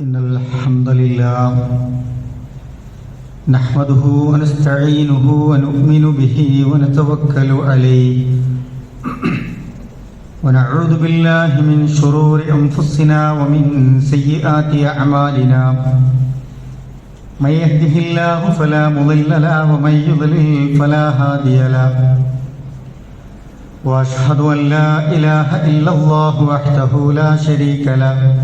إن الحمد لله نحمده ونستعينه ونؤمن به ونتوكل عليه ونعوذ بالله من شرور أنفسنا ومن سيئات أعمالنا من يهده الله فلا مضل له ومن يضلل فلا هادي له واشهد ان لا اله الا الله وحده لا شريك له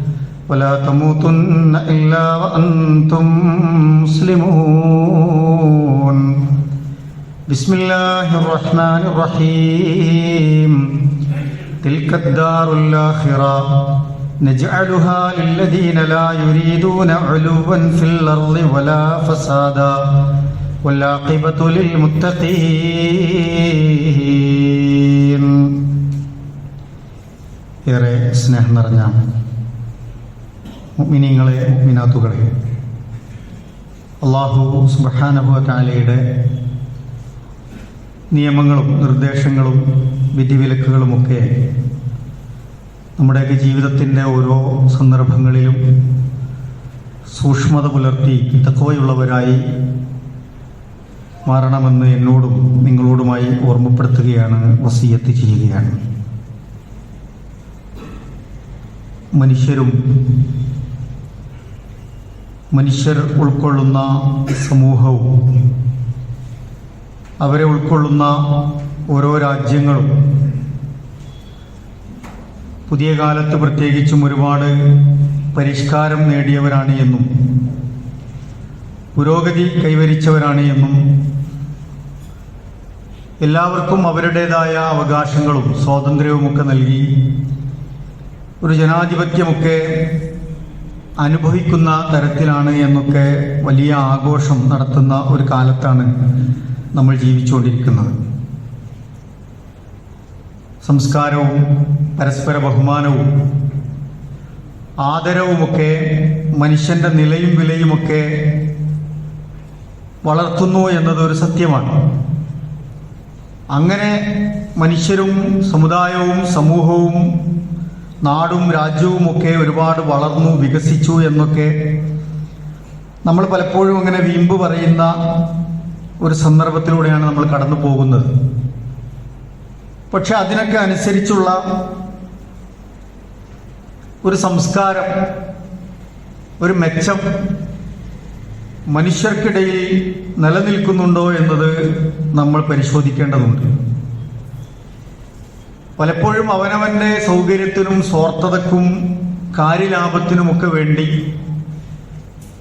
ولا تموتن إلا وأنتم مسلمون بسم الله الرحمن الرحيم تلك الدار الآخرة نجعلها للذين لا يريدون علوا في الأرض ولا فسادا والعاقبة للمتقين ഏറെ സ്നേഹം നിറഞ്ഞ മുഅ്മിനീങ്ങളെ മിനാത്തുകളെ അള്ളാഹു സുബ്ഹാനഹു താലയുടെ നിയമങ്ങളും നിർദ്ദേശങ്ങളും വിധിവിലക്കുകളുമൊക്കെ നമ്മുടെയൊക്കെ ജീവിതത്തിന്റെ ഓരോ സന്ദർഭങ്ങളിലും സൂക്ഷ്മത പുലർത്തി തക്കവയുള്ളവരായി മാറണമെന്ന് എന്നോടും നിങ്ങളോടുമായി ഓർമ്മപ്പെടുത്തുകയാണ് വസീയത്ത് ചെയ്യുകയാണ്. മനുഷ്യരും മനുഷ്യർ ഉൾക്കൊള്ളുന്ന സമൂഹവും അവരെ ഉൾക്കൊള്ളുന്ന ഓരോ രാജ്യങ്ങളും പുതിയ കാലത്ത് പ്രത്യേകിച്ചും ഒരുപാട് പരിഷ്കാരം നേടിയവരാണ് എന്നും പുരോഗതി കൈവരിച്ചവരാണ് എന്നും എല്ലാവർക്കും അവരുടേതായ അവകാശങ്ങളും സ്വാതന്ത്ര്യവുമൊക്കെ നൽകി ഒരു ജനാധിപത്യമൊക്കെ അനുഭവിക്കുന്ന തരത്തിലാണ് എന്നൊക്കെ വലിയ ആഘോഷം നടത്തുന്ന ഒരു കാലത്താണ് നമ്മൾ ജീവിച്ചുകൊണ്ടിരിക്കുന്നത്. സംസ്കാരവും പരസ്പര ബഹുമാനവും ആദരവുമൊക്കെ മനുഷ്യന്റെ നിലയും വിലയുമൊക്കെ വളർത്തുന്നു എന്നതൊരു സത്യമാണ്. അങ്ങനെ മനുഷ്യരും സമുദായവും സമൂഹവും നാടും രാജ്യവും ഒക്കെ ഒരുപാട് വളർന്നു വികസിച്ചു എന്നൊക്കെ നമ്മൾ പലപ്പോഴും അങ്ങനെ വീമ്പ് പറയുന്ന ഒരു സന്ദർഭത്തിലൂടെയാണ് നമ്മൾ കടന്നു പോകുന്നത്. പക്ഷെ അതിനൊക്കെ അനുസരിച്ചുള്ള ഒരു സംസ്കാരം ഒരു മെച്ചം മനുഷ്യർക്കിടയിൽ നിലനിൽക്കുന്നുണ്ടോ എന്നത് നമ്മൾ പരിശോധിക്കേണ്ടതുണ്ട്. പലപ്പോഴും അവനവന്റെ സൗകര്യത്തിനും സ്വാർത്ഥതക്കും കാര്യലാഭത്തിനുമൊക്കെ വേണ്ടി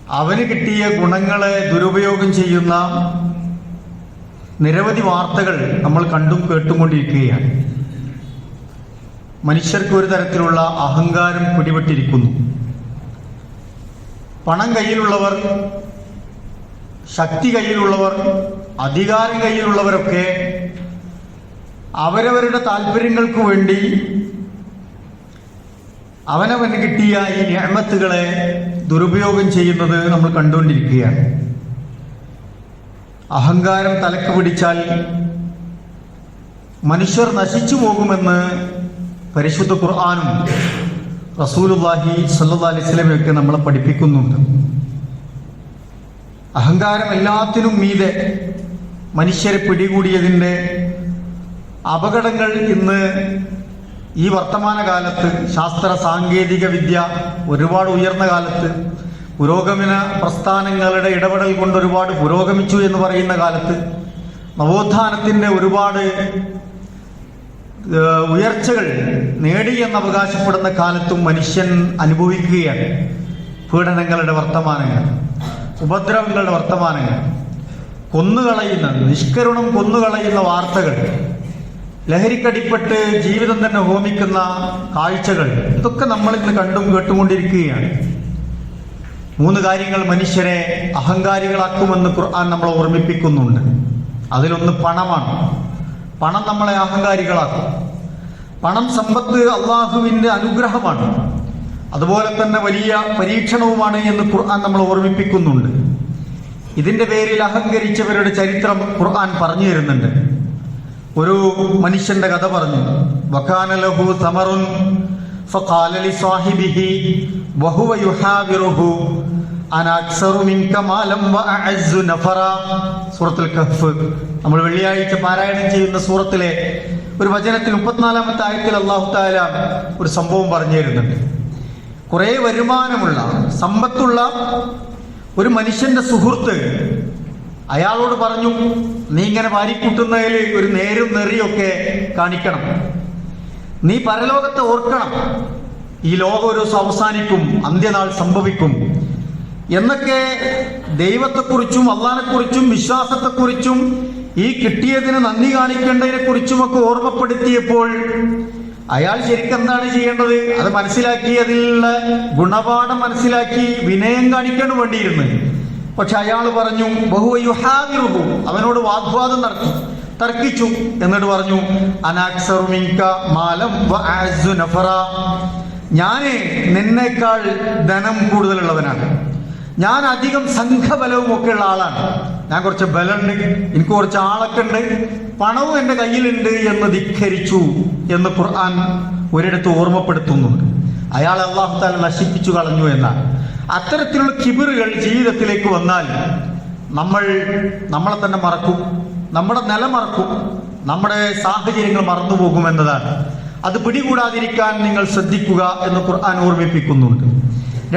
അവന് കിട്ടിയ ഗുണങ്ങളെ ദുരുപയോഗം ചെയ്യുന്ന നിരവധി വാർത്തകൾ നമ്മൾ കണ്ടും കേട്ടുകൊണ്ടിരിക്കുകയാണ്. മനുഷ്യർക്ക് ഒരു തരത്തിലുള്ള അഹങ്കാരം പിടിപെട്ടിരിക്കുന്നു. പണം കയ്യിലുള്ളവർ ശക്തി കയ്യിലുള്ളവർ അധികാരം കയ്യിലുള്ളവരൊക്കെ അവരവരുടെ താല്പര്യങ്ങൾക്ക് വേണ്ടി അവനവന് കിട്ടിയ ഈ ഞാമത്തുകളെ ദുരുപയോഗം ചെയ്യുന്നത് നമ്മൾ കണ്ടുകൊണ്ടിരിക്കുകയാണ്. അഹങ്കാരം തലക്ക് പിടിച്ചാൽ മനുഷ്യർ നശിച്ചു പോകുമെന്ന് പരിശുദ്ധ ഖുർആാനും റസൂലുല്ലാഹി സല്ലാ അലൈസ്ലമയൊക്കെ നമ്മളെ പഠിപ്പിക്കുന്നുണ്ട്. അഹങ്കാരം എല്ലാത്തിനും മീതെ മനുഷ്യരെ പിടികൂടിയതിന്റെ അപകടങ്ങൾ ഇന്ന് ഈ വർത്തമാനകാലത്ത് ശാസ്ത്ര സാങ്കേതിക വിദ്യ ഒരുപാട് ഉയർന്ന കാലത്ത് പുരോഗമന പ്രസ്ഥാനങ്ങളുടെ ഇടപെടൽ കൊണ്ട് ഒരുപാട് പുരോഗമിച്ചു എന്ന് പറയുന്ന കാലത്ത് നവോത്ഥാനത്തിന്റെ ഒരുപാട് ഉയർച്ചകൾ നേടി എന്ന് അവകാശപ്പെടുന്ന കാലത്തും മനുഷ്യൻ അനുഭവിക്കുകയാണ്. പീഡനങ്ങളുടെ വർത്തമാനങ്ങൾ ഉപദ്രവങ്ങളുടെ വർത്തമാനങ്ങൾ കൊന്നുകളയുന്ന നിഷ്കരുണം കൊന്നുകളയുന്ന വാർത്തകൾ. ലഹരിക്കടിപ്പെട്ട് ജീവിതം തന്നെ ഹോമിക്കുന്ന കാഴ്ചകൾ ഇതൊക്കെ നമ്മൾ ഇന്ന് കണ്ടും കേട്ടുകൊണ്ടിരിക്കുകയാണ്. മൂന്ന് കാര്യങ്ങൾ മനുഷ്യരെ അഹങ്കാരികളാക്കുമെന്ന് ഖുർആൻ നമ്മളെ ഓർമ്മിപ്പിക്കുന്നുണ്ട്. അതിലൊന്ന് പണമാണ്. പണം നമ്മളെ അഹങ്കാരികളാക്കും. പണം സമ്പത്ത് അള്ളാഹുവിന്റെ അനുഗ്രഹമാണ്. അതുപോലെ തന്നെ വലിയ പരീക്ഷണവുമാണ് എന്ന് ഖുർആൻ നമ്മൾ ഓർമ്മിപ്പിക്കുന്നുണ്ട്. ഇതിന്റെ പേരിൽ അഹങ്കരിച്ചവരുടെ ചരിത്രം ഖുർആൻ പറഞ്ഞു തരുന്നുണ്ട്. ഒരു മനുഷ്യന്റെ കഥ പറഞ്ഞു വക്കാനലഹു സമറുൻ فقال لصاحبه وهو يحاوره أنا أكثر منك مالا وأعز نفرا സൂറത്തുൽ കഹ്ഫ് നമ്മൾ വെള്ളിയാഴ്ച പാരായണം ചെയ്യുന്ന സൂറത്തിലെ ഒരു വചനത്തിൽ മുപ്പത്തിനാലാമത്തെ ആയത്തിൽ അള്ളാഹു താല ഒരു സംഭവം പറഞ്ഞു തരുന്നുണ്ട് കുറെ വരുമാനമുള്ള സമ്പത്തുള്ള ഒരു മനുഷ്യന്റെ സുഹൃത്ത് അയാളോട് പറഞ്ഞു നീ ഇങ്ങനെ വാരിക്കൂട്ടുന്നതിൽ ഒരു നേരും നെറിയൊക്കെ കാണിക്കണം. നീ പരലോകത്തെ ഓർക്കണം. ഈ ലോകം ഒരു അവസാനിക്കും അന്ത്യനാൾ സംഭവിക്കും. എന്നൊക്കെ ദൈവത്തെക്കുറിച്ചും അള്ളാനെക്കുറിച്ചും വിശ്വാസത്തെക്കുറിച്ചും ഈ കിട്ടിയതിന് നന്ദി കാണിക്കേണ്ടതിനെ കുറിച്ചുമൊക്കെ ഓർമ്മപ്പെടുത്തിയപ്പോൾ അയാൾ ശരിക്കും എന്താണ് ചെയ്യേണ്ടത്? അത് മനസ്സിലാക്കി അതിലുള്ള ഗുണപാഠം മനസ്സിലാക്കി വിനയം കാണിക്കേണ്ടി വേണ്ടിയിരുന്നു പക്ഷെ അയാൾ പറഞ്ഞു ബഹുവയുഹാവിറുഹു അവനോട് വാഗ്വാദം നടത്തി. തർക്കിച്ചു. എന്നിട്ട് പറഞ്ഞു അനാക്സറു മിൻക മാലം നഫറ. ഞാൻ നിന്നേക്കാൾ ധനം കൂടുതലുള്ളവനാണ്. ഞാൻ അധികം സംഘബലവും ഒക്കെ ഉള്ള ആളാണ്. ഞാൻ കുറച്ച് ബലമുണ്ട്. എനിക്ക് കുറച്ച് ആളൊക്കെ ഉണ്ട്. പണവും എന്റെ കയ്യിലുണ്ട് എന്ന് ധിഖരിച്ചു എന്ന് ഖുർആൻ ഒരിടത്ത് ഓർമ്മപ്പെടുത്തുന്നുണ്ട്. അയാൾ അള്ളാഹു താല നശിപ്പിച്ചു കളഞ്ഞു എന്നാണ്. അത്തരത്തിലുള്ള കിബിറുകൾ ജീവിതത്തിലേക്ക് വന്നാൽ നമ്മൾ നമ്മളെ തന്നെ മറക്കും നമ്മുടെ നില മറക്കും നമ്മുടെ സാഹചര്യങ്ങൾ മറന്നുപോകും എന്നതാണ്. അത് പിടികൂടാതിരിക്കാൻ നിങ്ങൾ ശ്രദ്ധിക്കുക എന്ന് ഖുർആൻ ഓർമ്മിപ്പിക്കുന്നുണ്ട്.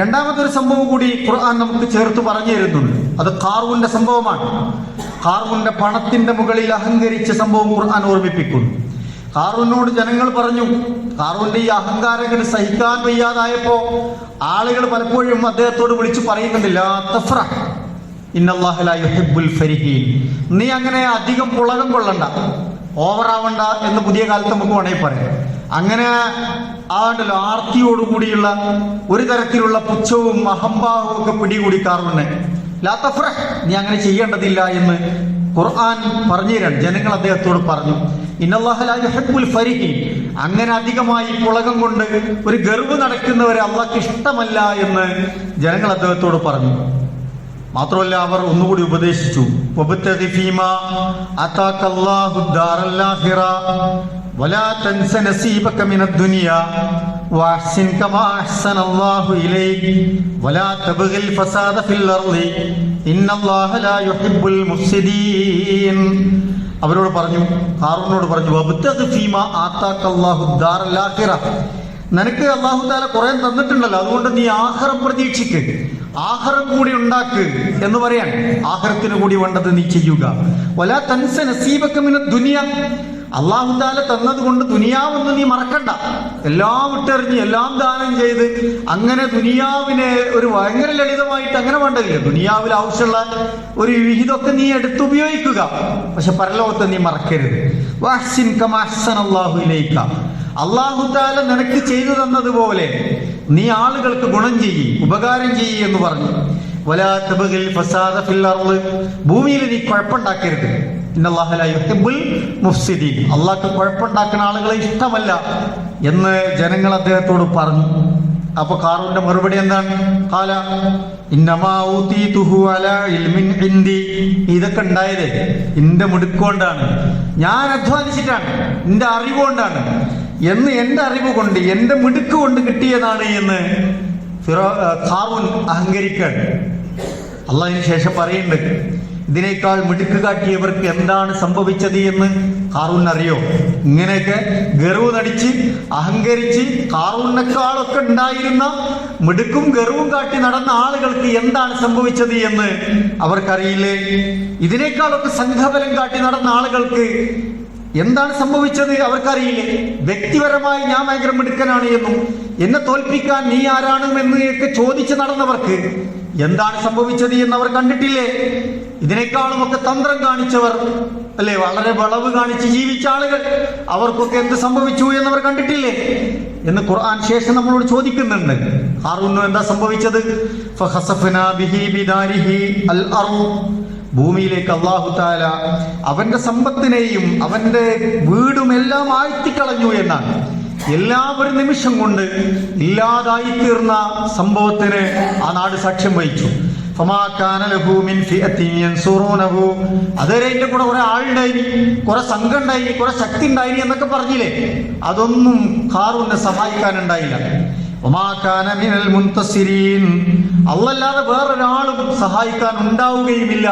രണ്ടാമതൊരു സംഭവം കൂടി ഖുർആൻ നമുക്ക് ചേർത്ത് പറഞ്ഞു തരുന്നുണ്ട്. അത് കാർവുന്റെ സംഭവമാണ്. കാർവുന്റെ പണത്തിന്റെ മുകളിൽ അഹങ്കരിച്ച സംഭവം ഖുർആൻ ഓർമ്മിപ്പിക്കുന്നു. കാറൂനോട് ജനങ്ങൾ പറഞ്ഞു കാറൂന്റെ ഈ അഹങ്കാരങ്ങൾ സഹിക്കാൻ വയ്യാതായപ്പോ ആളുകൾ പലപ്പോഴും അദ്ദേഹത്തോട് വിളിച്ചു പറയുന്നുണ്ടില്ല നീ അങ്ങനെ അധികം പുളകം കൊള്ളണ്ട ഓവറാവണ്ട എന്ന് പുതിയ കാലത്ത് നമുക്ക് വേണമെങ്കിൽ പറയാം. അങ്ങനെ ആണ്ടല്ലോ ആർത്തിയോടുകൂടിയുള്ള ഒരു തരത്തിലുള്ള പുച്ഛവും അഹംഭാവവും ഒക്കെ പിടികൂടി കാറുണ്ടെ ലാത്തഫ്ര നീ അങ്ങനെ ചെയ്യേണ്ടതില്ല എന്ന് ഖുർആൻ പറഞ്ഞു തരാൻ ജനങ്ങൾ അദ്ദേഹത്തോട് പറഞ്ഞു അങ്ങനെ അധികമായി പുളകം കൊണ്ട് ഒരു ഗർവ് നടക്കുന്നവരെ അള്ളാഹ്ക്ക് ഇഷ്ടമല്ല എന്ന് ജനങ്ങൾ അദ്ദേഹത്തോട് പറഞ്ഞു. മാത്രമല്ല അവർ ഒന്നുകൂടി ഉപദേശിച്ചു. കമാ അഹ്സനല്ലാഹു ഇലൈക് വലാ അവരോട് പറഞ്ഞു ഹാറൂനോട് പറഞ്ഞു നിനക്ക് അള്ളാഹു താല കുറെ തന്നിട്ടുണ്ടല്ലോ അതുകൊണ്ട് നീ ആഹാരം പ്രതീക്ഷിക്ക്. ആഹാരം കൂടി ഉണ്ടാക്ക് എന്ന് പറയാൻ ആഹാരത്തിന് കൂടി വേണ്ടത് നീ ചെയ്യുക. വലാ തൻസ നസീബക്കമിന ദുനിയ. അള്ളാഹു താല തന്നത് കൊണ്ട് ദുനിയാവെന്ന് നീ മറക്കണ്ട. എല്ലാം വിട്ടെറിഞ്ഞ് എല്ലാം ദാനം ചെയ്ത് അങ്ങനെ ദുനിയാവിനെ ഒരു ഭയങ്കര ലളിതമായിട്ട് അങ്ങനെ വേണ്ടതില്ല. ദുനിയാവിൽ ആവശ്യമുള്ള ഒരു വിഹിതമൊക്കെ നീ എടുത്തുപയോഗിക്കുക. പക്ഷെ പരലോകത്തെ നീ മറക്കരുത്. വഹ്സിൻ കമാ അഹ്സനല്ലാഹു ഇലൈക. അള്ളാഹുദാല നിനക്ക് ചെയ്തു തന്നതുപോലെ നീ ആളുകൾക്ക് ഗുണം ചെയ്യി ഉപകാരം ചെയ്യി എന്ന് പറഞ്ഞു. വലാ ഫസാദ ഫിൽ ഭൂമിയിൽ നീ കുഴപ്പമുണ്ടാക്കരുത്. അള്ളാഹ്ക്ക് കുഴപ്പമുണ്ടാക്കുന്ന ആളുകളെ ഇഷ്ടമല്ല എന്ന് ജനങ്ങൾ അദ്ദേഹത്തോട് പറഞ്ഞു. അപ്പൊ കാറൂന്റെ മറുപടി എന്താണ്? കാല. ഇതൊക്കെ ഉണ്ടായത് എന്റെ മിടുക്കൊണ്ടാണ് ഞാൻ അധ്വാനിച്ചിട്ടാണ് എന്റെ അറിവ് കൊണ്ടാണ്. എന്ന് എന്റെ അറിവ് കൊണ്ട് എന്റെ മിടുക്ക് കൊണ്ട് കിട്ടിയതാണ് എന്ന് ഫിറോ ഖാറൂൻ അഹങ്കരിക്കാൻ അള്ളാഹിന് ശേഷം പറയുന്നുണ്ട് ഇതിനേക്കാൾ മിടുക്ക് കാട്ടിയവർക്ക് എന്താണ് സംഭവിച്ചത് എന്ന് കാറൂൻ അറിയോ? ഇങ്ങനെയൊക്കെ ഗർവ് നടിച്ച് അഹങ്കരിച്ച് കാറൂണിനേക്കാളൊക്കെ ഉണ്ടായിരുന്ന മിടുക്കും ഗർവും കാട്ടി നടന്ന ആളുകൾക്ക് എന്താണ് സംഭവിച്ചത് എന്ന് അവർക്കറിയില്ലേ? ഇതിനേക്കാളൊക്കെ സംഘബലം കാട്ടി നടന്ന ആളുകൾക്ക് എന്താണ് സംഭവിച്ചത് അവർക്കറിയില്ലേ? വ്യക്തിപരമായി ഞാൻ ഭയങ്കര മിടുക്കനാണ് എന്നും എന്നെ തോൽപ്പിക്കാൻ നീ ആരാണ് എന്നൊക്കെ ചോദിച്ച് നടന്നവർക്ക് എന്താണ് സംഭവിച്ചത് അവർ കണ്ടിട്ടില്ലേ? ഇതിനേക്കാളും ഒക്കെ തന്ത്രം കാണിച്ചവർ അല്ലേ? വളരെ വളവ് കാണിച്ച് ജീവിച്ച ആളുകൾ. അവർക്കൊക്കെ എന്ത് സംഭവിച്ചു എന്നവർ കണ്ടിട്ടില്ലേ? എന്ന് ഖുർആൻ ശേഷം നമ്മളോട് ചോദിക്കുന്നുണ്ട്. ഹാറൂനു എന്താ സംഭവിച്ചത്? ഭൂമിയിലേക്ക് അള്ളാഹു താല അവന്റെ സമ്പത്തിനെയും അവന്റെ വീടും എല്ലാം ആഴ്ത്തിക്കളഞ്ഞു എന്നാണ്. എല്ലാവരും നിമിഷം കൊണ്ട് ഇല്ലാതായി തീർന്ന സംഭവത്തിന് ആ നാട് സാക്ഷ്യം വഹിച്ചു. അതുവരെ അതിന്റെ കൂടെ കുറെ ആളുണ്ടായി കുറെ സംഘം ഉണ്ടായി കുറെ ശക്തി ഉണ്ടായി എന്നൊക്കെ പറഞ്ഞില്ലേ? അതൊന്നും ഖാറൂനെ സഹായിക്കാനുണ്ടായില്ല. അല്ലല്ലാതെ വേറൊരാളും സഹായിക്കാൻ ഉണ്ടാവുകയുമില്ല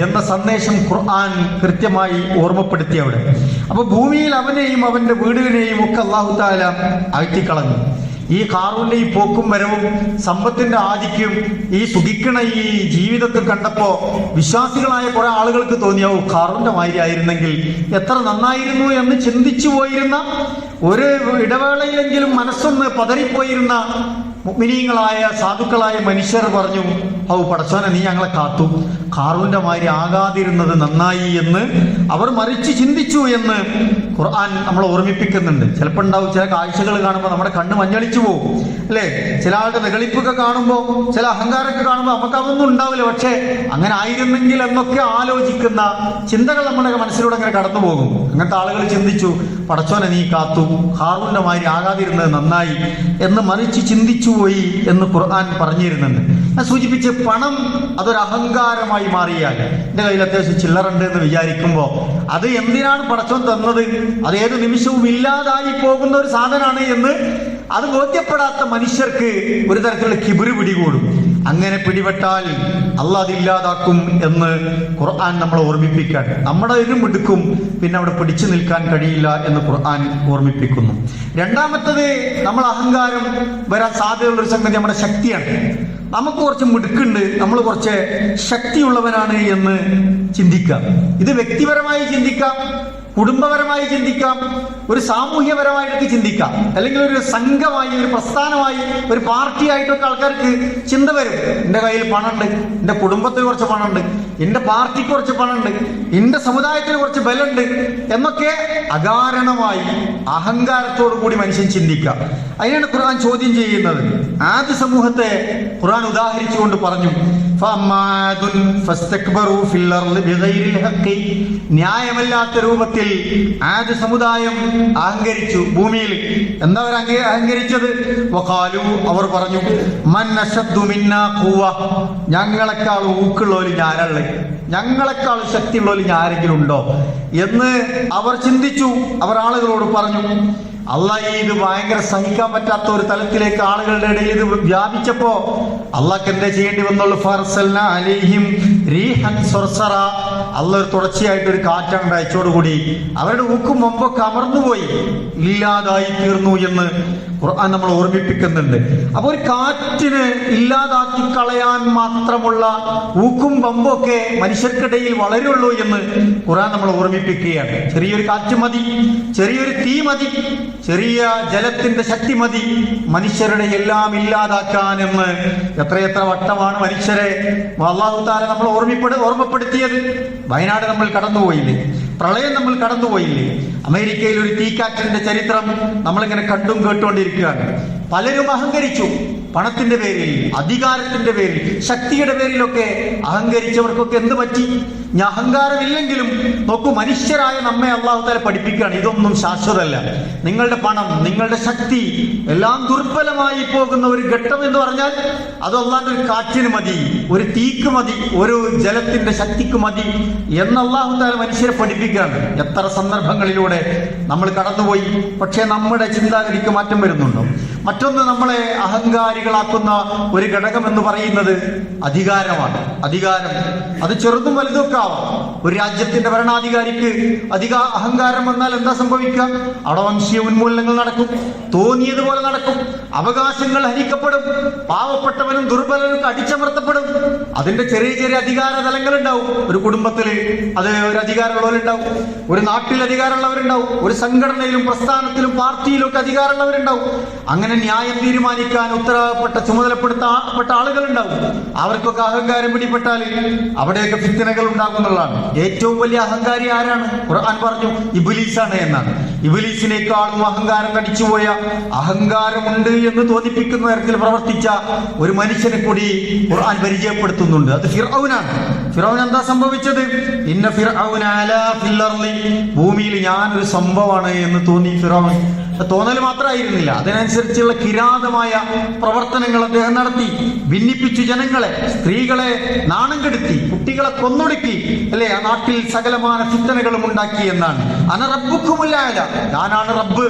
എന്ന സന്ദേശം ഖുർആൻ കൃത്യമായി ഓർമ്മപ്പെടുത്തി അവിടെ. അപ്പൊ ഭൂമിയിൽ അവനെയും അവന്റെ വീടുവിനെയും ഒക്കെ അള്ളാഹു താല അകറ്റിക്കളഞ്ഞു. ഈ കാറൂന്റെ ഈ പോക്കും വരവും സമ്പത്തിന്റെ ആധിക്യം ഈ സുഖിക്കണ ഈ ജീവിതത്തിൽ കണ്ടപ്പോ വിശ്വാസികളായ കുറെ ആളുകൾക്ക് തോന്നിയാവൂ കാറൂന്റെ മാതിരി ആയിരുന്നെങ്കിൽ എത്ര നന്നായിരുന്നു എന്ന് ചിന്തിച്ചു പോയിരുന്ന ഒരു ഇടവേളയിലെങ്കിലും മനസ്സൊന്ന് പതറിപ്പോയിരുന്ന മുഗ്മിനീങ്ങളായ സാധുക്കളായ മനുഷ്യർ പറഞ്ഞു ഔ പടച്ചോനെ നീ ഞങ്ങളെ കാത്തു. കാറൂന്റെ മാതിരി ആകാതിരുന്നത് നന്നായി എന്ന് അവർ മറിച്ച് ചിന്തിച്ചു എന്ന് ഖുർആൻ നമ്മളെ ഓർമ്മിപ്പിക്കുന്നുണ്ട്. ചിലപ്പോൾ ഉണ്ടാവും ചില കാഴ്ചകൾ കാണുമ്പോൾ നമ്മുടെ കണ്ണ് മഞ്ഞളിച്ചു പോകും. അല്ലേ? ചില ആളുടെ നികളിപ്പൊക്കെ കാണുമ്പോൾ ചില അഹങ്കാരമൊക്കെ കാണുമ്പോൾ നമുക്ക് അതൊന്നും ഉണ്ടാവില്ല. പക്ഷേ അങ്ങനെ ആയിരുന്നെങ്കിൽ എന്നൊക്കെ ആലോചിക്കുന്ന ചിന്തകൾ നമ്മുടെ മനസ്സിലൂടെ അങ്ങനെ കടന്നു പോകും അങ്ങനത്തെ ആളുകൾ ചിന്തിച്ചു പടച്ചോനെ നീ കാത്തു. ഹാറൂന്റെ മാതിരി ആകാതിരുന്നത് നന്നായി എന്ന് മറിച്ച് ചിന്തിച്ചുപോയി എന്ന് ഖുർആൻ പറഞ്ഞിരുന്നുണ്ട് ഞാൻ സൂചിപ്പിച്ച് പണം അതൊരു അഹങ്കാരമായി മാറിയാൽ എന്റെ കയ്യിൽ അത്യാവശ്യം ചില്ലറുണ്ട് എന്ന് വിചാരിക്കുമ്പോൾ അത് എന്തിനാണ് പടച്ചോൻ തന്നത്? അത് ഏത് നിമിഷവും ഇല്ലാതായി പോകുന്ന ഒരു സാധനമാണ് എന്ന് അത് ബോധ്യപ്പെടാത്ത മനുഷ്യർക്ക് ഒരു തരത്തിലുള്ള കിബിറ് പിടികൂടും. അങ്ങനെ പിടിപെട്ടാൽ അള്ള അതില്ലാതാക്കും എന്ന് ഖുർആൻ നമ്മളെ ഓർമ്മിപ്പിക്കാൻ നമ്മുടെ ഒരു മിടുക്കും പിന്നെ അവിടെ പിടിച്ചു നിൽക്കാൻ കഴിയില്ല എന്ന് ഖുർആൻ ഓർമ്മിപ്പിക്കുന്നു. രണ്ടാമത്തത് നമ്മൾ അഹങ്കാരം വരാൻ സാധ്യതയുള്ള ഒരു സംഗതി നമ്മുടെ ശക്തിയാണ്. നമുക്ക് കുറച്ച് മിടുക്കുണ്ട് നമ്മൾ കുറച്ച് ശക്തിയുള്ളവനാണ് എന്ന് ചിന്തിക്കാം. ഇത് വ്യക്തിപരമായി ചിന്തിക്കാം കുടുംബപരമായി ചിന്തിക്കാം ഒരു സാമൂഹ്യപരമായിട്ട് ചിന്തിക്കാം അല്ലെങ്കിൽ ഒരു സംഘമായി ഒരു പ്രസ്ഥാനമായി ഒരു പാർട്ടിയായിട്ടൊക്കെ ആൾക്കാർക്ക് ചിന്ത വരും. എന്റെ കയ്യിൽ പണമുണ്ട് എന്റെ കുടുംബത്തിന് കുറച്ച് പണമുണ്ട് എന്റെ പാർട്ടിക്ക് കുറച്ച് പണമുണ്ട് എന്റെ സമുദായത്തിന് കുറച്ച് ബലമുണ്ട് എന്നൊക്കെ അകാരണമായി അഹങ്കാരത്തോടു കൂടി മനുഷ്യൻ ചിന്തിക്കാം. അതിനാണ് ഖുർആൻ ചോദ്യം ചെയ്യുന്നത്. ആദ്യ സമൂഹത്തെ ഖുർആൻ ഉദാഹരിച്ചുകൊണ്ട് പറഞ്ഞു ന്യായമല്ലാത്ത രൂപത്തിൽ ആദ് സമുദായം അഹങ്കരിച്ചു ഭൂമിയിൽ. എന്താ അവർ അഹങ്കരിച്ചത്? വഖാലു അവർ പറഞ്ഞു ഞങ്ങളെക്കാൾ ഊക്കുള്ളവര് ഞാനല്ലേ. ഞങ്ങളെക്കാൾ ശക്തിയുള്ളവര് ആരെങ്കിലും ഉണ്ടോ? എന്ന് അവർ ചിന്തിച്ചു. അവർ ആളുകളോട് പറഞ്ഞു അള്ളാഹ് ഇത് ഭയങ്കര സഹിക്കാൻ പറ്റാത്ത ഒരു തലത്തിലേക്ക് ആളുകളുടെ ഇടയിൽ ഇത് വ്യാപിച്ചപ്പോ അള്ളാഹ് എന്താ ചെയ്യേണ്ടി വന്നുള്ളൂ? റീഹൻ സൊർസറ അള്ള ഒരു തുടർച്ചയായിട്ട് ഒരു കാറ്റാണ് അയച്ചോടുകൂടി അവരുടെ ഉക്കും മുമ്പൊക്കെ അമർന്നുപോയി. ഇല്ലാതായി തീർന്നു എന്ന് ഖുർആൻ നമ്മൾ ഓർമ്മിപ്പിക്കുന്നുണ്ട്. അപ്പൊ ഒരു കാറ്റിന് ഇല്ലാതാക്കി കളയാൻ മാത്രമുള്ള ഊക്കും പമ്പൊക്കെ മനുഷ്യർക്കിടയിൽ വളരുള്ളൂ എന്ന് ഖുർആൻ നമ്മൾ ഓർമ്മിപ്പിക്കുകയാണ്. ചെറിയൊരു കാറ്റ് മതി ചെറിയൊരു തീ മതി ചെറിയ ജലത്തിന്റെ ശക്തി മതി മനുഷ്യരുടെ എല്ലാം ഇല്ലാതാക്കാൻ എന്ന് എത്രയെത്ര വട്ടമാണ് മനുഷ്യരെ. അള്ളാഹു താല നമ്മൾ ഓർമ്മിപ്പെട് ഓർമ്മപ്പെടുത്തിയത്? വയനാട് നമ്മൾ കടന്നുപോയില്ലേ? പ്രളയം നമ്മൾ കടന്നുപോയില്ലേ? അമേരിക്കയിൽ ഒരു തീക്കാറ്റിന്റെ ചരിത്രം നമ്മളിങ്ങനെ കണ്ടും കേട്ടുകൊണ്ടിരിക്കുകയാണ്. പലരും അഹങ്കരിച്ചു. പണത്തിന്റെ പേരിൽ അധികാരത്തിന്റെ പേരിൽ ശക്തിയുടെ പേരിലൊക്കെ അഹങ്കരിച്ചവർക്കൊക്കെ എന്ത് പറ്റി? ഞാൻ അഹങ്കാരമില്ലെങ്കിലും നോക്കൂ മനുഷ്യരായ നമ്മെ അള്ളാഹു തല പഠിപ്പിക്കുകയാണ്. ഇതൊന്നും ശാശ്വതമല്ല. നിങ്ങളുടെ പണം നിങ്ങളുടെ ശക്തി എല്ലാം ദുർബലമായി പോകുന്ന ഒരു ഘട്ടം എന്ന് പറഞ്ഞാൽ അത് അള്ളാന്റെ ഒരു കാറ്റിന് മതി ഒരു തീക്ക് മതി ഒരു ജലത്തിന്റെ ശക്തിക്ക് മതി എന്ന് താല മനുഷ്യരെ പഠിപ്പിക്കുകയാണ്. എത്ര സന്ദർഭങ്ങളിലൂടെ നമ്മൾ കടന്നുപോയി. പക്ഷേ നമ്മുടെ ചിന്താഗതിക്ക് മാറ്റം വരുന്നുണ്ടോ? മറ്റൊന്ന് നമ്മളെ അഹങ്കാരികളാക്കുന്ന ഒരു ഘടകം എന്ന് പറയുന്നത് അധികാരമാണ്. അധികാരം. അത് ചെറുതും വലുതും ഒക്കെ ആവാം ഒരു രാജ്യത്തിന്റെ ഭരണാധികാരിക്ക് അധിക അഹങ്കാരം വന്നാൽ എന്താ സംഭവിക്കുക? അവിടെ വംശീയ ഉന്മൂലനങ്ങൾ നടക്കും. തോന്നിയതുപോലെ നടക്കും. അവകാശങ്ങൾ ഹരിക്കപ്പെടും പാവപ്പെട്ടവനും ദുർബലനും അടിച്ചമർത്തപ്പെടും. അതിന്റെ ചെറിയ ചെറിയ അധികാര തലങ്ങൾ ഉണ്ടാവും. ഒരു കുടുംബത്തിൽ അത് ഒരു അധികാരമുള്ളവരുണ്ടാവും. ഒരു നാട്ടിൽ അധികാരമുള്ളവരുണ്ടാവും. ഒരു സംഘടനയിലും പ്രസ്ഥാനത്തിലും പാർട്ടിയിലും ഒക്കെ അധികാരമുള്ളവരുണ്ടാവും. അങ്ങനെ ന്യായം തീരുമാനിക്കാൻ ഉത്തരവാദപ്പെട്ട ചുമതലപ്പെടുത്തപ്പെട്ട ആളുകളുണ്ടാവും. അവർക്കൊക്കെ അഹങ്കാരം പിടിപെട്ടാൽ അവിടെയൊക്കെ ഫിത്തനകൾ ഉണ്ടാകുന്നതാണ് ഏറ്റവും വലിയ അഹങ്കാരി ആരാണ്? ഖുർആൻ പറഞ്ഞു ഇബിലീസാണ് എന്നാണ്. ഇബിലീസിനേക്കാളും അഹങ്കാരം കടിച്ചുപോയ അഹങ്കാരമുണ്ട് എന്ന് തോന്നിപ്പിക്കുന്ന തരത്തിൽ പ്രവർത്തിച്ച ഒരു മനുഷ്യനെ കൂടി ഖുർആൻ പരിചയപ്പെടുത്തുന്നുണ്ട്. അത് ഫിർഔനാണ്. ഫിറൌൻ എന്താ സംഭവിച്ചത്? ഇന്ന ഭൂമിയിൽ ഞാനൊരു സംഭവമാണ് എന്ന് തോന്നി ഫിറൗൻ തോന്നൽ മാത്രമായിരുന്നില്ല. അതിനനുസരിച്ചുള്ള കിരാതമായ പ്രവർത്തനങ്ങൾ അദ്ദേഹം നടത്തി. ഭിന്നിപ്പിച്ചു ജനങ്ങളെ സ്ത്രീകളെ നാണം കെടുത്തി കുട്ടികളെ കൊന്നൊടുക്കി അല്ലെ? ആ നാട്ടിൽ സകലമാന ചിന്തനകളും ഉണ്ടാക്കി എന്നാണ്. അന അനറബുക്കുമില്ലായ ഞാനാണ് റബ്ബ്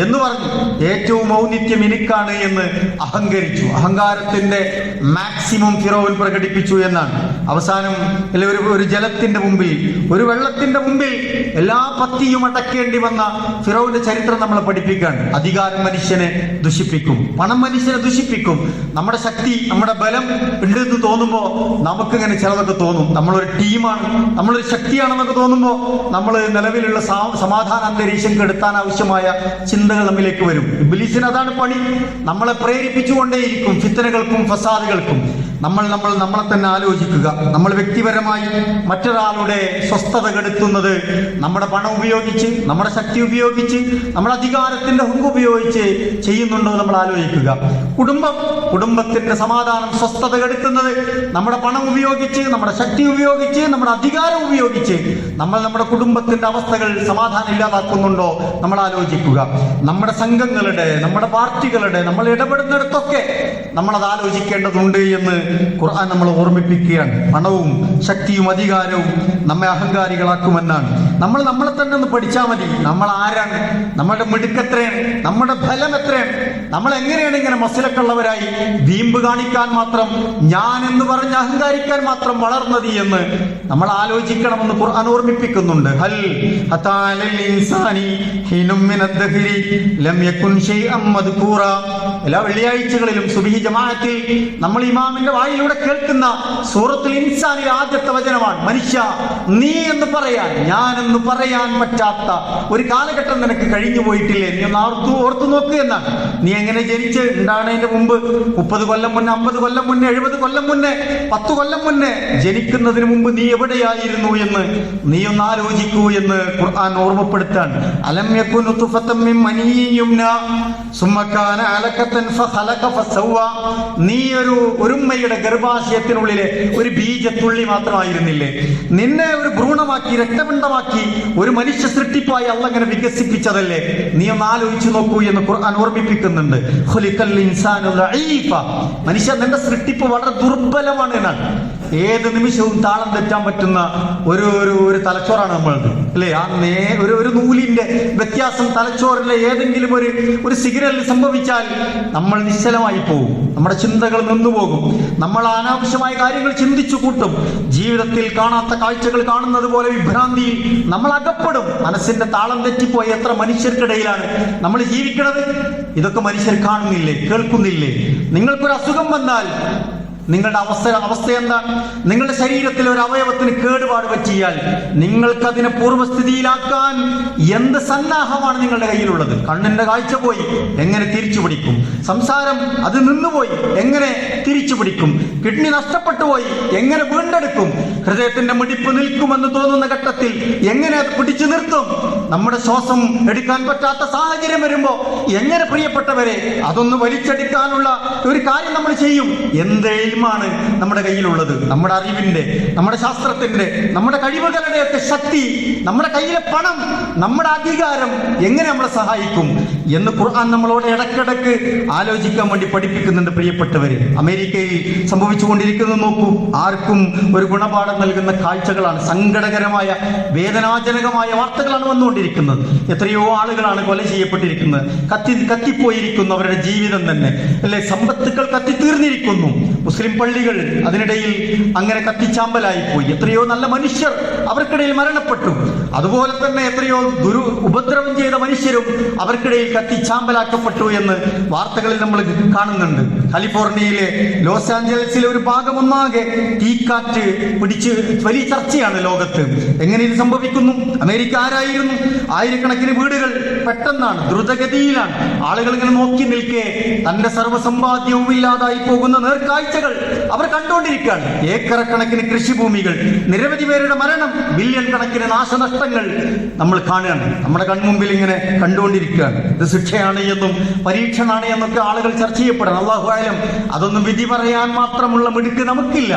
എന്ന് പറഞ്ഞു. ഏറ്റവും ഔന്നിത്യം എനിക്കാണ് എന്ന് അഹങ്കരിച്ചു. അഹങ്കാരത്തിന്റെ മാക്സിമം ഫിറോവിൽ പ്രകടിപ്പിച്ചു എന്നാണ്. അവസാനം അല്ലെ ഒരു ഒരു ജലത്തിന്റെ മുമ്പിൽ ഒരു വെള്ളത്തിന്റെ മുമ്പിൽ എല്ലാ പത്തിയും അടക്കേണ്ടി വന്ന ഫിറോവിന്റെ ചരിത്രം നമ്മളെ പഠിപ്പിക്കുകയാണ് അധികാരം മനുഷ്യനെ ദുഷിപ്പിക്കും. പണം മനുഷ്യനെ ദുഷിപ്പിക്കും. നമ്മുടെ ശക്തി നമ്മുടെ ബലം ഉണ്ട് എന്ന് നമുക്ക് നമുക്കിങ്ങനെ ചിലതൊക്കെ തോന്നും. നമ്മളൊരു ടീമാണ് നമ്മളൊരു ശക്തിയാണെന്നൊക്കെ തോന്നുമ്പോൾ നമ്മൾ നിലവിലുള്ള സമാധാന അന്തരീക്ഷം കെടുത്താൻ ആവശ്യമായ ചിന്തകൾ നമ്മിലേക്ക് വരും. ഇബിലീസിന് അതാണ് പണി. നമ്മളെ പ്രേരിപ്പിച്ചുകൊണ്ടേയിരിക്കും ഫിത്തനകൾക്കും ഫസാദുകൾക്കും. നമ്മൾ നമ്മൾ നമ്മളെ തന്നെ ആലോചിക്കുക. നമ്മൾ വ്യക്തിപരമായി മറ്റൊരാളുടെ സ്വസ്ഥത കെടുത്തുന്നത് നമ്മുടെ പണം ഉപയോഗിച്ച് നമ്മുടെ ശക്തി ഉപയോഗിച്ച് നമ്മുടെ അധികാരത്തിന്റെ ഹുങ്ക് ഉപയോഗിച്ച് ചെയ്യുന്നുണ്ടോ നമ്മൾ ആലോചിക്കുക. കുടുംബം കുടുംബത്തിന്റെ സമാധാനം സ്വസ്ഥത കെടുത്തുന്നത് നമ്മുടെ പണം ഉപയോഗിച്ച് നമ്മുടെ ശക്തി ഉപയോഗിച്ച് നമ്മുടെ അധികാരം ഉപയോഗിച്ച് നമ്മൾ നമ്മുടെ കുടുംബത്തിന്റെ അവസ്ഥകൾ സമാധാനം ഇല്ലാതാക്കുന്നുണ്ടോ നമ്മൾ ആലോചിക്കുക. നമ്മുടെ സംഘങ്ങളുടെ നമ്മുടെ പാർട്ടികളുടെ നമ്മൾ ഇടപെടുന്നിടത്തൊക്കെ നമ്മൾ അത് ആലോചിക്കേണ്ടതുണ്ട് എന്ന് ഖുർആൻ നമ്മളെ ഓർമ്മിപ്പിക്കുകയാണ്. പണവും ശക്തിയും അധികാരവും നമ്മെ അഹങ്കാരികളാക്കുമെന്നാണ്. നമ്മൾ നമ്മളെ തന്നെ ഒന്ന് പഠിച്ചാൽ മതി. നമ്മൾ ആരാണ്? നമ്മളുടെ മിടുക്ക് എത്രയാണ്? നമ്മുടെ ഫലം എത്രയാണ്? നമ്മൾ എങ്ങനെയാണ് ഇങ്ങനെ മസിലക്കുള്ളവരായി വീമ്പ് കാണിക്കാൻ മാത്രം ഞാൻ എന്ന് പറഞ്ഞ് അഹങ്കാരിക്കാൻ മാത്രം വളർന്നത് എന്ന് നമ്മൾ ആലോചിക്കണമെന്ന് ഖുർആൻ ഓർമ്മിപ്പിക്കുന്നുണ്ട്. ഹൽ ലം യകുൻ ഷൈഅൻ മദ്കൂറ. എല്ലാ വെള്ളിയാഴ്ചകളിലും സുബിഹി ജമാഅത്തിൽ നമ്മൾ ഇമാമിന്റെ വായിലൂടെ കേൾക്കുന്ന സൂറത്തുൽ ഇൻസാനിലെ ആദ്യത്തെ വചനമാണ്. മനുഷ്യ നീ എന്ന് പറയാൻ ഞാൻ എന്ന് പറയാൻ പറ്റാത്ത ഒരു കാലഘട്ടം നിനക്ക് കഴിഞ്ഞു പോയിട്ടില്ലേ? നീ ഒന്ന് ഓർത്തു ഓർത്തു നോക്ക് എന്നാണ് നീ എങ്ങനെ ജനിച്ച്? ഉണ്ടാണതിന്റെ മുമ്പ്? മുപ്പത് കൊല്ലം മുന്നേ അമ്പത് കൊല്ലം മുന്നേ എഴുപത് കൊല്ലം മുന്നേ പത്ത് കൊല്ലം മുന്നേ ജനിക്കുന്നതിന് മുമ്പ് നീ എവിടെയായിരുന്നു എന്ന് നീ ഒന്ന് ആലോചിക്കൂ എന്ന് ഖുർആൻ ഓർമ്മപ്പെടുത്താണ് അലം മിൻ കാന നീ ഒരു ഒരുമ്മയുടെ ഗർഭാശയത്തിനുള്ളിലെ ഒരു ബീജത്തുള്ളി മാത്രമായിരുന്നില്ലേ? നിന്നെ ഒരു ഭ്രൂണമാക്കി രക്തപിണ്ഡമാക്കി ഒരു മനുഷ്യ സൃഷ്ടിപ്പായി അള്ള ഇങ്ങനെ വികസിപ്പിച്ചതല്ലേ? നീ ഒന്ന് ആലോചിച്ചു നോക്കൂ എന്ന് ഖുർആൻ ഓർമ്മിപ്പിക്കുന്നുണ്ട്. മനുഷ്യ നിന്റെ സൃഷ്ടിപ്പ് വളരെ ദുർബലമാണ് എന്നാണ് ഏത് നിമിഷവും താളം തെറ്റാൻ പറ്റുന്ന ഒരു ഒരു ഒരു തലച്ചോറാണ് നമ്മളത് അല്ലേ? ആ നേ ഒരു ഒരു നൂലിന്റെ വ്യത്യാസം തലച്ചോറിലെ ഏതെങ്കിലും ഒരു ഒരു സിഗ്നലിൽ സംഭവിച്ചാൽ നമ്മൾ നിശ്ചലമായി പോകും. നമ്മുടെ ചിന്തകൾ നിന്നുപോകും നമ്മൾ അനാവശ്യമായ കാര്യങ്ങൾ ചിന്തിച്ചു കൂട്ടും. ജീവിതത്തിൽ കാണാത്ത കാഴ്ചകൾ കാണുന്നത് പോലെ വിഭ്രാന്തിയിൽ നമ്മൾ അകപ്പെടും. മനസ്സിന്റെ താളം തെറ്റിപ്പോയി എത്ര മനുഷ്യർക്കിടയിലാണ് നമ്മൾ ജീവിക്കുന്നത് ഇതൊക്കെ മനുഷ്യർ കാണുന്നില്ലേ കേൾക്കുന്നില്ലേ? നിങ്ങൾക്കൊരു അസുഖം വന്നാൽ നിങ്ങളുടെ അവസ്ഥ അവസ്ഥ എന്താണ്? നിങ്ങളുടെ ശരീരത്തിൽ ഒരു അവയവത്തിന് കേടുപാട് പറ്റിയാൽ നിങ്ങൾക്കതിനെ പൂർവസ്ഥിതിയിലാക്കാൻ എന്ത് സന്നാഹമാണ് നിങ്ങളുടെ കയ്യിലുള്ളത്? കണ്ണിന്റെ കാഴ്ച പോയി എങ്ങനെ തിരിച്ചു പിടിക്കും? സംസാരം അത് നിന്നുപോയി എങ്ങനെ തിരിച്ചു പിടിക്കും? കിഡ്നി നഷ്ടപ്പെട്ടു പോയി എങ്ങനെ വീണ്ടെടുക്കും? ഹൃദയത്തിന്റെ മുടിപ്പ് നിൽക്കുമെന്ന് തോന്നുന്ന ഘട്ടത്തിൽ എങ്ങനെ അത് പിടിച്ചു നിർത്തും? നമ്മുടെ ശ്വാസം എടുക്കാൻ പറ്റാത്ത സാഹചര്യം വരുമ്പോ എങ്ങനെ പ്രിയപ്പെട്ടവരെ അതൊന്ന് വലിച്ചെടുക്കാനുള്ള ഒരു കാര്യം നമ്മൾ ചെയ്യും. എന്തേലും ഇൽമാണ് നമ്മുടെ കയ്യിലുള്ളത്. നമ്മുടെ അറിവിന്റെ നമ്മുടെ ശാസ്ത്രത്തിന്റെ നമ്മുടെ കഴിവുകളുടെയൊക്കെ ശക്തി നമ്മുടെ കയ്യിലെ പണം നമ്മുടെ അധികാരം എങ്ങനെ നമ്മളെ സഹായിക്കും? എന്ന് ഖുർആൻ നമ്മളോട് ഇടക്കിടക്ക് ആലോചിക്കാൻ വേണ്ടി പഠിപ്പിക്കുന്നുണ്ട് പ്രിയപ്പെട്ടവര്. അമേരിക്കയിൽ സംഭവിച്ചുകൊണ്ടിരിക്കുന്നത് നോക്കൂ. ആർക്കും ഒരു ഗുണപാഠം നൽകുന്ന കാഴ്ചകളാണ് സങ്കടകരമായ വേദനാജനകമായ വാർത്തകളാണ് വന്നുകൊണ്ടിരിക്കുന്നത്. എത്രയോ ആളുകളാണ് കൊല ചെയ്യപ്പെട്ടിരിക്കുന്നത്. കത്തി കത്തിപ്പോയിരിക്കുന്നു അവരുടെ ജീവിതം തന്നെ. അല്ലെ? സമ്പത്തുക്കൾ കത്തിത്തീർന്നിരിക്കുന്നു. മുസ്ലിം പള്ളികൾ അതിനിടയിൽ അങ്ങനെ കത്തിച്ചാമ്പലായി പോയി എത്രയോ നല്ല മനുഷ്യർ അവർക്കിടയിൽ മരണപ്പെട്ടു. അതുപോലെ തന്നെ എത്രയോ ദുരു ഉപദ്രവം ചെയ്ത മനുഷ്യരും അവർക്കിടയിൽ കത്തിച്ചാമ്പലാക്കപ്പെട്ടു എന്ന് വാർത്തകളിൽ നമ്മൾ കാണുന്നുണ്ട്. കാലിഫോർണിയയിലെ ലോസ് ആഞ്ചലസിലെ ഒരു ഭാഗം ഒന്നാകെ തീക്കാറ്റ് പിടിച്ച് വലിയ ചർച്ചയാണ് ലോകത്ത്. എങ്ങനെ ഇത് സംഭവിക്കുന്നു? അമേരിക്ക ആരായിരുന്നു? ആയിരക്കണക്കിന് വീടുകൾ പെട്ടെന്നാണ് ദ്രുതഗതിയിലാണ്. ആളുകൾ ഇങ്ങനെ നോക്കി നിൽക്കെ തന്റെ സർവസമ്പാദ്യവും ഇല്ലാതായി പോകുന്ന നേർക്കാഴ്ചകൾ അവർ കണ്ടുകൊണ്ടിരിക്കുകയാണ്. ഏക്കറക്കണക്കിന് കൃഷിഭൂമികൾ നിരവധി പേരുടെ മരണം ബില്യൺ കണക്കിന് നാശനഷ്ടങ്ങൾ നമ്മൾ കാണുകയാണ്. നമ്മുടെ കൺമുമ്പിൽ ഇങ്ങനെ കണ്ടുകൊണ്ടിരിക്കുകയാണ്. ഇത് ശിക്ഷയാണ് എന്നും പരീക്ഷണാണ് എന്നൊക്കെ ആളുകൾ ചർച്ച ചെയ്യപ്പെടണം അള്ളാഹു ആയാലും അതൊന്നും വിധി പറയാൻ മാത്രമുള്ള മിടുക്ക് നമുക്കില്ല.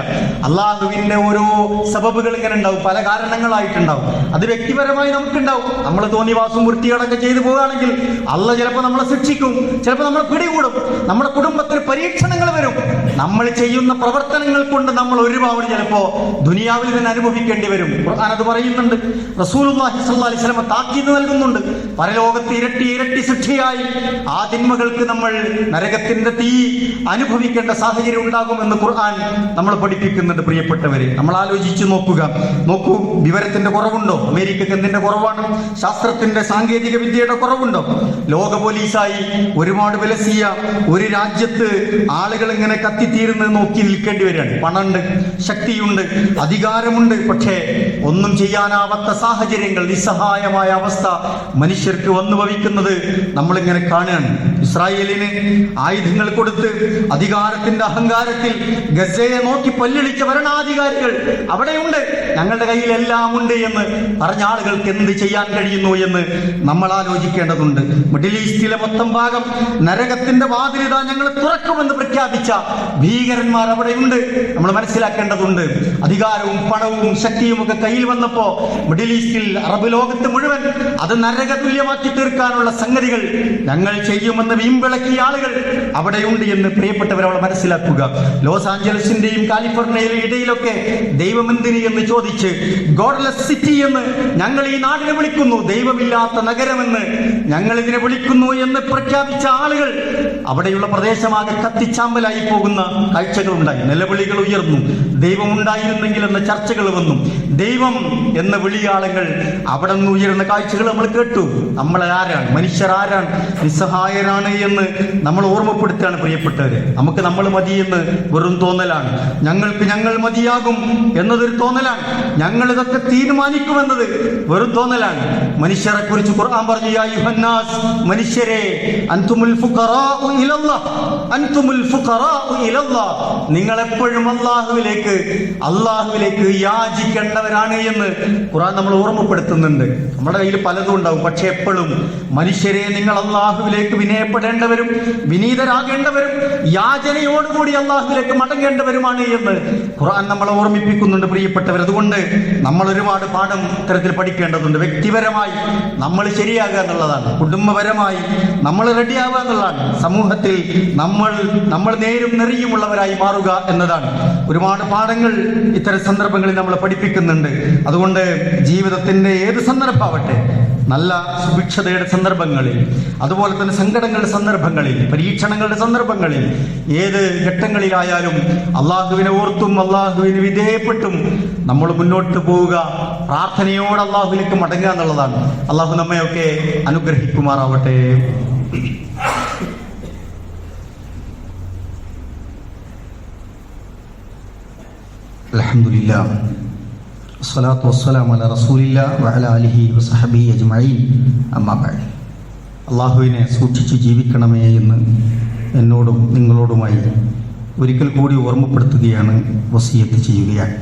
അള്ളാഹുവിന്റെ ഓരോ സബബുകൾ ഇങ്ങനെ ഉണ്ടാവും പല കാരണങ്ങളായിട്ടുണ്ടാവും. അത് വ്യക്തിപരമായി നമുക്കുണ്ടാവും. നമ്മൾ തോന്നിവാസം വൃത്തികളൊക്കെ ചെയ്തു പോവുകയാണെങ്കിൽ അള്ള ചിലപ്പോൾ നമ്മളെ ശിക്ഷിക്കും ചിലപ്പോൾ നമ്മളെ പിടികൂടും നമ്മുടെ കുടുംബത്തിൽ പരീക്ഷണങ്ങൾ വരും. നമ്മൾ ചെയ്യുന്ന പ്രവർത്തനങ്ങൾ കൊണ്ട് നമ്മൾ ഒരുപാട് ചിലപ്പോ ദുനിയാവിൽ തന്നെ അനുഭവിക്കേണ്ടി വരും. അത് പറയുന്നുണ്ട്. സ്വല്ലല്ലാഹി അലൈഹി വസല്ലം താക്കീത് നൽകുന്നുണ്ട്. പരലോകത്ത് ഇരട്ടി ഇരട്ടി ശിക്ഷയായി. ആ തിന്മകൾക്ക് നമ്മൾ നരകത്തിന്റെ തീ അനുഭവിക്കേണ്ട സാഹചര്യം ഉണ്ടാകുമെന്ന് ഖുർആൻ നമ്മൾ പഠിപ്പിക്കുന്നുണ്ട് പ്രിയപ്പെട്ടവരെ. നമ്മൾ ആലോചിച്ച് നോക്കുക. നോക്കൂ വിവരത്തിന്റെ കുറവുണ്ടോ? അമേരിക്കക്ക് എന്തിന്റെ കുറവാണ്? ശാസ്ത്രത്തിന്റെ സാങ്കേതിക വിദ്യയുടെ കുറവുണ്ടോ? ലോക പോലീസായി ഒരുപാട് വിലസിയ ഒരു രാജ്യത്ത് ആളുകൾ ഇങ്ങനെ കത്തിത്തീരുന്നത് നോക്കി നിൽക്കേണ്ടി വരികയാണ്. പണമുണ്ട് ശക്തിയുണ്ട് അധികാരമുണ്ട്. പക്ഷേ ഒന്നും ചെയ്യാനാവാത്ത സാഹചര്യങ്ങൾ നിസ്സഹായമായ അവസ്ഥ മനുഷ്യർക്ക് വന്നു ഭവിക്കുന്നത് നമ്മളിങ്ങനെ കാണുകയാണ്. ഇസ്രായേലിന് ആയുധങ്ങൾ കൊടുത്ത് അധികാരത്തിന്റെ അഹങ്കാരത്തിൽ ഗസയെ നോക്കി പല്ലിളിച്ച ഭരണാധികാരികൾ അവിടെയുണ്ട്. ഞങ്ങളുടെ കയ്യിൽ എല്ലാം ഉണ്ട് എന്ന് പറഞ്ഞ ആളുകൾക്ക് എന്ത് ചെയ്യാൻ കഴിയുന്നു എന്ന് നമ്മൾ ആലോചിക്കേണ്ടതുണ്ട്. മിഡിൽ ഈസ്റ്റിലെ മൊത്തം ഭാഗം നരകത്തിന്റെ വാതിലിത ഞങ്ങൾ തുറക്കുമെന്ന് പ്രഖ്യാപിച്ച ഭീകരന്മാർ അവിടെയുണ്ട്. നമ്മൾ മനസ്സിലാക്കേണ്ടതുണ്ട്. അധികാരവും പണവും ശക്തിയും ഒക്കെ കയ്യിൽ വന്നപ്പോ മിഡിൽ ഈസ്റ്റിൽ അറബ് ലോകത്ത് മുഴുവൻ അത് നരക തുല്യമാക്കി തീർക്കാനുള്ള സംഗതികൾ ഞങ്ങൾ ചെയ്യുമെന്ന് വീമ്പിളക്കിയ ആളുകൾ അവിടെയുണ്ട് എന്ന് പ്രിയപ്പെട്ടവർ അവൾ മനസ്സിലാക്കുക. ലോസ് ആഞ്ചലസിന്റെയും കാലിഫോർണിയയിലെ ഇടയിലൊക്കെ ദൈവമെന്തിന് എന്ന് ചോദിച്ച് ഗോഡ്ലെസ് സിറ്റി എന്ന് ഞങ്ങൾ ഈ നാടിനെ വിളിക്കുന്നു ദൈവമില്ലാത്ത നഗരമെന്ന് ഞങ്ങൾ ഇതിനെ വിളിക്കുന്നു എന്ന് പ്രഖ്യാപിച്ച ആളുകൾ അവിടെയുള്ള പ്രദേശമാകെ കത്തിച്ചാമ്പലായി പോകുന്ന കാഴ്ചകൾ കാഴ്ചകളുണ്ടായി. നിലവിളികൾ ഉയർന്നു. ദൈവമുണ്ടായിരുന്നെങ്കിൽ എന്ന ചർച്ചകൾ വന്നു. ദൈവം എന്ന വിളിയാളങ്ങൾ അവിടെ നിന്ന് ഉയരുന്ന കാഴ്ചകൾ നമ്മൾ കേട്ടു. നമ്മൾ ആരാണ്? മനുഷ്യർ ആരാണ്? നിസ്സഹായരാണ് എന്ന് നമ്മൾ ഓർമ്മപ്പെടുത്തുകയാണ് പ്രിയപ്പെട്ടവര്. നമുക്ക് നമ്മൾ മതി എന്ന് വെറും തോന്നലാണ്. ഞങ്ങൾക്ക് ഞങ്ങൾ മതിയാകും എന്നതൊരു തോന്നലാണ്. ഞങ്ങൾ ഇതൊക്കെ തീരുമാനിക്കുമെന്നത് വെറും തോന്നലാണ്. മനുഷ്യരെ കുറിച്ച് ഖുർആൻ പറഞ്ഞു യുഹന്നാസ് മനുഷ്യരെ ഫുഖറാഉ ഫുഖറാഉ നിങ്ങൾ എപ്പോഴും അള്ളാഹുവിലേക്ക് അള്ളാഹുവിലേക്ക് യാചിക്കേണ്ടവരാണ് എന്ന് ഖുറാൻ നമ്മൾ ഓർമ്മപ്പെടുത്തുന്നുണ്ട്. നമ്മുടെ കയ്യിൽ പലതും ഉണ്ടാവും. പക്ഷെ എപ്പോഴും മനുഷ്യരെ നിങ്ങൾ അള്ളാഹുവിലേക്ക് വിനയപ്പെടേണ്ടവരും വിനീതരാകേണ്ടവരും യാചനയോടുകൂടി അള്ളാഹുവിലേക്ക് മടങ്ങേണ്ടവരുമാണ് എന്ന് ഖുറാൻ നമ്മളെ ഓർമ്മിപ്പിക്കുന്നുണ്ട് പ്രിയപ്പെട്ടവർ. അതുകൊണ്ട് നമ്മൾ ഒരുപാട് പാഠം ഇത്തരത്തിൽ പഠിക്കേണ്ടതുണ്ട്. വ്യക്തിപരമായി നമ്മൾ ശരിയാകുക എന്നുള്ളതാണ്. കുടുംബപരമായി നമ്മൾ റെഡിയാവുക എന്നുള്ളതാണ്. സമൂഹത്തിൽ നമ്മൾ നമ്മൾ നേരും നെറിയുമുള്ളവരായി മാറുക എന്നതാണ്. ഒരുപാട് പാഠങ്ങൾ ഇത്തരം സന്ദർഭങ്ങളിൽ നമ്മൾ പഠിപ്പിക്കുന്നുണ്ട്. അതുകൊണ്ട് ജീവിതത്തിന്റെ ഏത് സന്ദർഭമാവട്ടെ നല്ല സുഭിക്ഷതയുടെ സന്ദർഭങ്ങളിൽ അതുപോലെ തന്നെ സങ്കടങ്ങളുടെ സന്ദർഭങ്ങളിൽ പരീക്ഷണങ്ങളുടെ സന്ദർഭങ്ങളിൽ ഏത് ഘട്ടങ്ങളിലായാലും അള്ളാഹുവിനെ ഓർത്തും അള്ളാഹുവിന് വിധേയപ്പെട്ടും നമ്മൾ മുന്നോട്ട് പോവുക പ്രാർത്ഥനയോട് അള്ളാഹുവിലേക്ക് മടങ്ങുക എന്നുള്ളതാണ്. അള്ളാഹു നമ്മയൊക്കെ അനുഗ്രഹിക്കുമാറാവട്ടെ. അലഹമില്ല വസ്സലാത്തു വസ്സലാം അല റസൂലില്ല വഅല അലിഹി വസഹബി അജ്മഈൻ അമ്മാബാഴി അള്ളാഹുവിനെ സൂക്ഷിച്ചു ജീവിക്കണമേ എന്ന് എന്നോടും നിങ്ങളോടുമായി ഒരിക്കൽ കൂടി ഓർമ്മപ്പെടുത്തുകയാണ് വസീയത്ത് ചെയ്യുകയാണ്.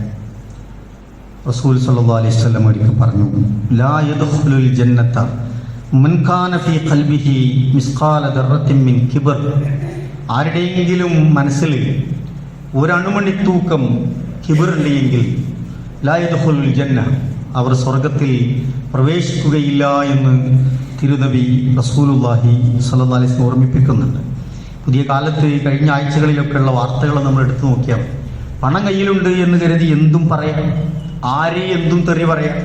റസൂൽ സല്ലാ അലൈഹി വസല്ലം ഒരിക്കൽ പറഞ്ഞു ലാ യദ്ഖുലുൽ ജന്നത മൻ കാന ഫീ ഖൽബിഹി മിസ്ഖാല ദർറത്തിൻ മിൻ കിബർ. ആരുടെയെങ്കിലും മനസ്സിൽ ഒരണുമണി തൂക്കം എങ്കിൽ ജന്ന. അവർ സ്വർഗത്തിൽ പ്രവേശിക്കുകയില്ല എന്ന് തിരുനബി റസൂലുല്ലാഹി വസല്ലം ഓർമ്മിപ്പിക്കുന്നുണ്ട്. പുതിയ കാലത്ത് കഴിഞ്ഞ ആഴ്ചകളിലൊക്കെയുള്ള വാർത്തകൾ നമ്മൾ എടുത്തു നോക്കിയാൽ പണം കയ്യിലുണ്ട് എന്ന് കരുതി എന്തും പറയാം ആരെ എന്തും തെറി പറയാം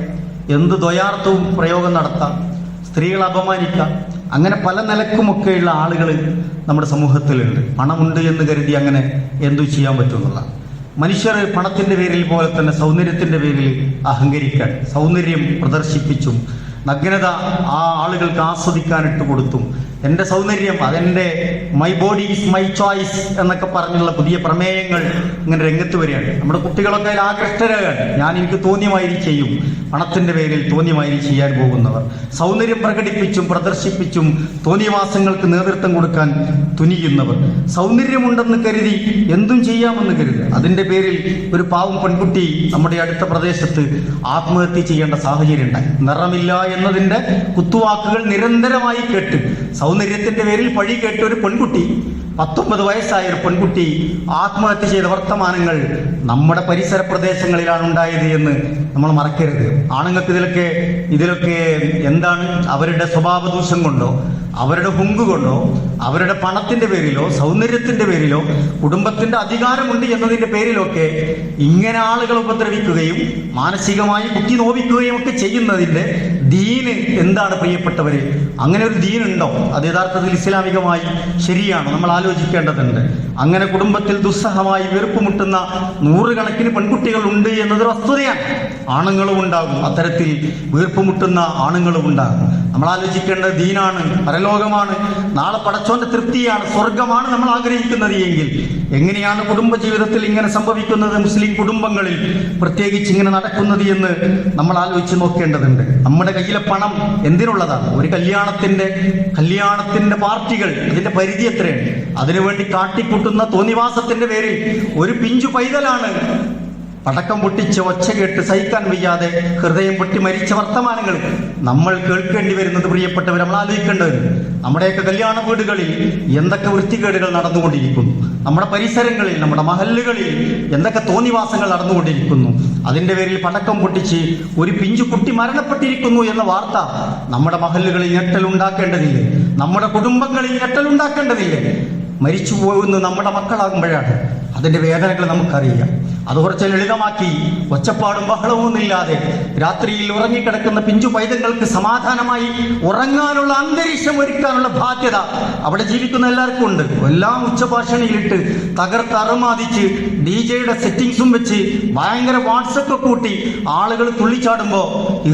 എന്ത് ദ്വയാർത്ഥവും പ്രയോഗം നടത്താം സ്ത്രീകളെ അപമാനിക്കാം അങ്ങനെ പല നിലക്കുമൊക്കെയുള്ള ആളുകൾ നമ്മുടെ സമൂഹത്തിലുണ്ട്. പണമുണ്ട് എന്ന് കരുതി അങ്ങനെ എന്തു ചെയ്യാൻ പറ്റുമെന്നുള്ള മനുഷ്യർ പണത്തിന്റെ പേരിൽ പോലെ തന്നെ സൗന്ദര്യത്തിന്റെ പേരിൽ അഹങ്കരിക്കാൻ സൗന്ദര്യം പ്രദർശിപ്പിച്ചും നഗ്നത ആ ആളുകൾക്ക് ആസ്വദിക്കാനിട്ട് കൊടുത്തും എന്റെ സൗന്ദര്യം അതെന്റെ my body is my choice എന്നൊക്കെ പറഞ്ഞുള്ള പുതിയ പ്രമേയങ്ങൾ ഇങ്ങനെ രംഗത്ത് വരികയാണ്. നമ്മുടെ കുട്ടികളൊക്കെ അതിൽ ആകൃഷ്ടരാകാണ് ഞാൻ എനിക്ക് തോന്നിയമാതിരി ചെയ്യും. പണത്തിന്റെ പേരിൽ തോന്നിയമാതിരി ചെയ്യാൻ പോകുന്നവർ. സൗന്ദര്യം പ്രകടിപ്പിച്ചും പ്രദർശിപ്പിച്ചും തോന്നിയവാസങ്ങൾക്ക് നേതൃത്വം കൊടുക്കാൻ തുനിയുന്നവർ. സൗന്ദര്യമുണ്ടെന്ന് കരുതി എന്തും ചെയ്യാമെന്ന് കരുതി. അതിന്റെ പേരിൽ ഒരു പാവം പെൺകുട്ടി നമ്മുടെ അടുത്ത പ്രദേശത്ത് ആത്മഹത്യ ചെയ്യേണ്ട സാഹചര്യം ഉണ്ടായി. നിറമില്ല എന്നതിന്റെ കുത്തുവാക്കുകൾ നിരന്തരമായി കേട്ട് സൗന്ദര്യത്തിന്റെ പേരിൽ പഴി കേട്ട ഒരു പെൺകുട്ടി പത്തൊമ്പത് വയസ്സായ ഒരു പെൺകുട്ടി ആത്മഹത്യ ചെയ്ത വർത്തമാനങ്ങൾ നമ്മുടെ പരിസര പ്രദേശങ്ങളിലാണ് ഉണ്ടായത് എന്ന് നമ്മൾ മറക്കരുത്. ആണുങ്ങൾക്ക് ഇതിലൊക്കെ ഇതിലൊക്കെ എന്താണ് അവരുടെ സ്വഭാവ ദൂഷം കൊണ്ടോ അവരുടെ ഹുങ്ക് കൊണ്ടോ അവരുടെ പണത്തിന്റെ പേരിലോ സൗന്ദര്യത്തിന്റെ പേരിലോ കുടുംബത്തിന്റെ അധികാരമുണ്ട് എന്നതിന്റെ പേരിലൊക്കെ ഇങ്ങനെ ആളുകൾ ഉപദ്രവിക്കുകയും മാനസികമായി കുത്തി നോവിക്കുകയും ഒക്കെ ചെയ്യുന്നതിന്റെ ദീന് എന്താണ് പ്രിയപ്പെട്ടവര്? അങ്ങനെ ഒരു ദീനുണ്ടോ? അത് യഥാർത്ഥത്തിൽ ഇസ്ലാമികമായി ശരിയാണ്? നമ്മൾ ആലോചിക്കേണ്ടതുണ്ട്. അങ്ങനെ കുടുംബത്തിൽ ദുസ്സഹമായി വീർപ്പുമുട്ടുന്ന നൂറുകണക്കിന് പെൺകുട്ടികൾ ഉണ്ട് എന്നത് വസ്തുതയാണ് ആണുങ്ങളും ഉണ്ടാകും. അത്തരത്തിൽ വീർപ്പുമുട്ടുന്ന ആണുങ്ങളും ഉണ്ടാകും. നമ്മൾ ആലോചിക്കേണ്ടത് ദീനാണ് പരലോകമാണ്. നാളെ പടച്ചോന്റെ തൃപ്തിയാണ് സ്വർഗമാണ് നമ്മൾ ആഗ്രഹിക്കുന്നത് എങ്കിൽ എങ്ങനെയാണ് കുടുംബജീവിതത്തിൽ ഇങ്ങനെ സംഭവിക്കുന്നത്? മുസ്ലിം കുടുംബങ്ങളിൽ പ്രത്യേകിച്ച് ഇങ്ങനെ നടക്കുന്നത് എന്ന് നമ്മൾ ആലോചിച്ച് നോക്കേണ്ടതുണ്ട്. നമ്മുടെ കയ്യിലെ പണം എന്തിനുള്ളതാണ്? ഒരു കല്യാണത്തിന്റെ കല്യാണത്തിന്റെ പാർട്ടികൾ അതിന്റെ പരിധി എത്രയാണ്? അതിനുവേണ്ടി കാട്ടിക്കൂട്ടുന്ന തോന്നിവാസത്തിന്റെ പേരിൽ ഒരു പിഞ്ചു പൈതലാണ് പടക്കം പൊട്ടിച്ച് ഒച്ച കേട്ട് സഹിക്കാൻ വയ്യാതെ ഹൃദയം പൊട്ടി മരിച്ച വർത്തമാനങ്ങൾ നമ്മൾ കേൾക്കേണ്ടി വരുന്നത് പ്രിയപ്പെട്ടവർ നമ്മൾ ആലോചിക്കേണ്ടത് നമ്മുടെയൊക്കെ കല്യാണ വീടുകളിൽ എന്തൊക്കെ വൃത്തികേടുകൾ നടന്നുകൊണ്ടിരിക്കുന്നു? നമ്മുടെ പരിസരങ്ങളിൽ നമ്മുടെ മഹല്ലുകളിൽ എന്തൊക്കെ തോന്നിവാസങ്ങൾ നടന്നുകൊണ്ടിരിക്കുന്നു? അതിന്റെ പേരിൽ പടക്കം പൊട്ടിച്ച് ഒരു പിഞ്ചു കുട്ടി മരണപ്പെട്ടിരിക്കുന്നു എന്ന വാർത്ത നമ്മുടെ മഹല്ലുകളിൽ ഞെട്ടലുണ്ടാക്കേണ്ടതില്ലേ നമ്മുടെ കുടുംബങ്ങളിൽ ഞെട്ടലുണ്ടാക്കേണ്ടതില്ലേ മരിച്ചു പോകുന്നത് നമ്മുടെ മക്കളാകുമ്പോഴാണ് അതിന്റെ വേദനകൾ നമുക്കറിയാം. അത് കുറച്ച് ലളിതമാക്കി ഒച്ചപ്പാടും ബഹളവുമൊന്നുമില്ലാതെ രാത്രിയിൽ ഉറങ്ങിക്കിടക്കുന്ന പിഞ്ചു പൈതങ്ങൾക്ക് സമാധാനമായി ഉറങ്ങാനുള്ള അന്തരീക്ഷം ഒരുക്കാനുള്ള ബാധ്യത അവിടെ ജീവിക്കുന്ന എല്ലാവർക്കും ഉണ്ട്. എല്ലാം ഉച്ചഭാഷണിയിലിട്ട് തകർത്ത് അറുമാതിച്ച് ഡി ജെയുടെ സെറ്റിങ്സും വെച്ച് ഭയങ്കര വാട്സപ്പ് കൂട്ടി ആളുകൾ തുള്ളിച്ചാടുമ്പോൾ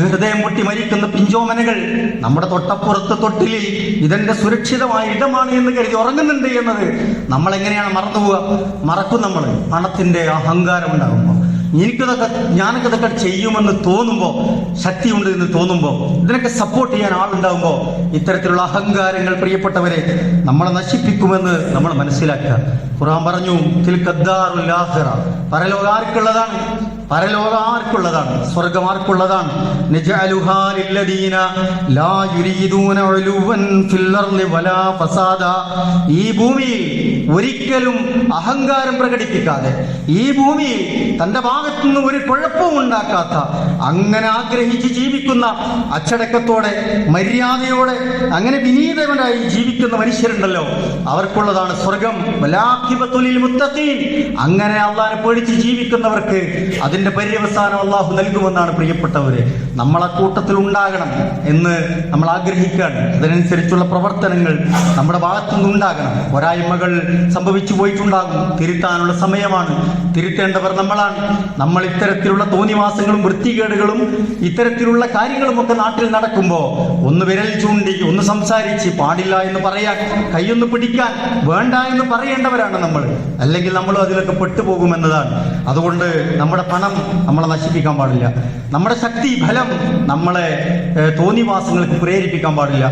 ഹൃദയം മുട്ടി മരിക്കുന്ന പിഞ്ചോമനകൾ നമ്മുടെ തൊട്ടപ്പുറത്ത് തൊട്ടിലിൽ ഇതെന്റെ സുരക്ഷിതമായ ഇടമാണ് എന്ന് കരുതി ഉറങ്ങുന്നുണ്ട് എന്നത് നമ്മൾ എങ്ങനെയാണ് മറന്നുപോവുക? മറക്കും നമ്മൾ പണത്തിന്റെ അഹങ്കാരം ഉണ്ടാകുമ്പോൾ എനിക്കിതൊക്കെ ഞാനൊക്കെ ഇതൊക്കെ ചെയ്യുമെന്ന് തോന്നുമ്പോൾ ശക്തിയുണ്ട് എന്ന് തോന്നുമ്പോൾ ഇതിനൊക്കെ സപ്പോർട്ട് ചെയ്യാൻ ആളുണ്ടാകുമ്പോൾ ഇത്തരത്തിലുള്ള അഹങ്കാരങ്ങൾ പ്രിയപ്പെട്ടവരെ നമ്മളെ നശിപ്പിക്കുമെന്ന് നമ്മൾ മനസ്സിലാക്കുക. ഖുറാൻ പറഞ്ഞു പരലോകാർക്കുള്ളതാണ്. ആർക്കുള്ളതാണ്? സ്വർഗമാർക്കുള്ളതാണ് ഈ ഭൂമിയിൽ ഒരിക്കലും അഹങ്കാരം പ്രകടിപ്പിക്കാതെ ഈ ഭൂമിയിൽ തന്റെ ഭാഗത്തുനിന്ന് ഒരു കുഴപ്പവും ഉണ്ടാക്കാത്ത അങ്ങനെ ആഗ്രഹിച്ച് ജീവിക്കുന്ന അച്ചടക്കത്തോടെ മര്യാദയോടെ അങ്ങനെ വിനീതവനായി ജീവിക്കുന്ന മനുഷ്യരുണ്ടല്ലോ. അവർക്കുള്ളതാണ് സ്വർഗം. അങ്ങനെ അള്ളാനെ പേടിച്ച് ജീവിക്കുന്നവർക്ക് അതിന്റെ പര്യവസാനം അള്ളാഹു നൽകുമെന്നാണ് പ്രിയപ്പെട്ടവര്. നമ്മളെ കൂട്ടത്തിൽ ഉണ്ടാകണം എന്ന് നമ്മൾ ആഗ്രഹിക്കുകയാണ്. അതിനനുസരിച്ചുള്ള പ്രവർത്തനങ്ങൾ നമ്മുടെ ഭാഗത്തുനിന്ന് ഉണ്ടാകണം പോരായ്മകൾ സംഭവിച്ചു പോയിട്ടുണ്ടാകും. തിരുത്താനുള്ള സമയമാണ്. തിരുത്തേണ്ടവർ നമ്മളാണ്. നമ്മൾ ഇത്തരത്തിലുള്ള തോന്നിവാസങ്ങളും വൃത്തികേടുകളും ഇത്തരത്തിലുള്ള കാര്യങ്ങളുമൊക്കെ നാട്ടിൽ നടക്കുമ്പോൾ ഒന്ന് വിരൽ ചൂണ്ടി ഒന്ന് സംസാരിച്ച് പാടില്ല എന്ന് പറയാൻ കൈയൊന്ന് പിടിക്കാൻ വേണ്ട എന്ന് പറയേണ്ടവരാണ് നമ്മൾ. അല്ലെങ്കിൽ നമ്മൾ അതിലൊക്കെ പെട്ടുപോകുമെന്നതാണ്. അതുകൊണ്ട് നമ്മുടെ പണം നമ്മളെ നശിപ്പിക്കാൻ പാടില്ല. നമ്മുടെ ശക്തി ഫലം നമ്മളെ തോന്നിവാസങ്ങൾക്ക് പ്രേരിപ്പിക്കാൻ പാടില്ല.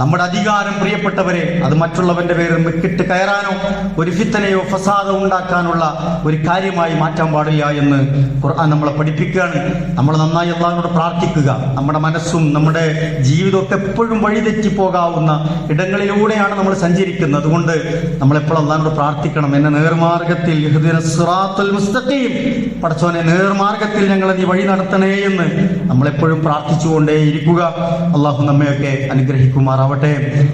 നമ്മുടെ അധികാരം പ്രിയപ്പെട്ടവരെ അത് മറ്റുള്ളവന്റെ പേരിൽ മിക്കിട്ട് കയറാനോ ഒരു ഫിത്തനയോ ഫസാദോ ഉണ്ടാക്കാനുള്ള ഒരു കാര്യമായി മാറ്റാൻ പാടില്ല എന്ന് ഖുർആൻ നമ്മളെ പഠിപ്പിക്കുകയാണ്. നമ്മൾ നന്നായി അള്ളാഹിനോട് പ്രാർത്ഥിക്കുക. നമ്മുടെ മനസ്സും നമ്മുടെ ജീവിതമൊക്കെ എപ്പോഴും വഴിതെറ്റി പോകാവുന്ന ഇടങ്ങളിലൂടെയാണ് നമ്മൾ സഞ്ചരിക്കുന്നത്. അതുകൊണ്ട് നമ്മളെപ്പോഴും അള്ളാഹിനോട് പ്രാർത്ഥിക്കണം. എന്നെ നേർമാർഗത്തിൽ മുസ്തഖീം. നേർമാർഗത്തിൽ ഞങ്ങളെ നീ വഴി നടത്തണേ എന്ന് നമ്മളെപ്പോഴും പ്രാർത്ഥിച്ചുകൊണ്ടേ ഇരിക്കുക അള്ളാഹു നമ്മയൊക്കെ അനുഗ്രഹിക്കുമാറാവട്ടെ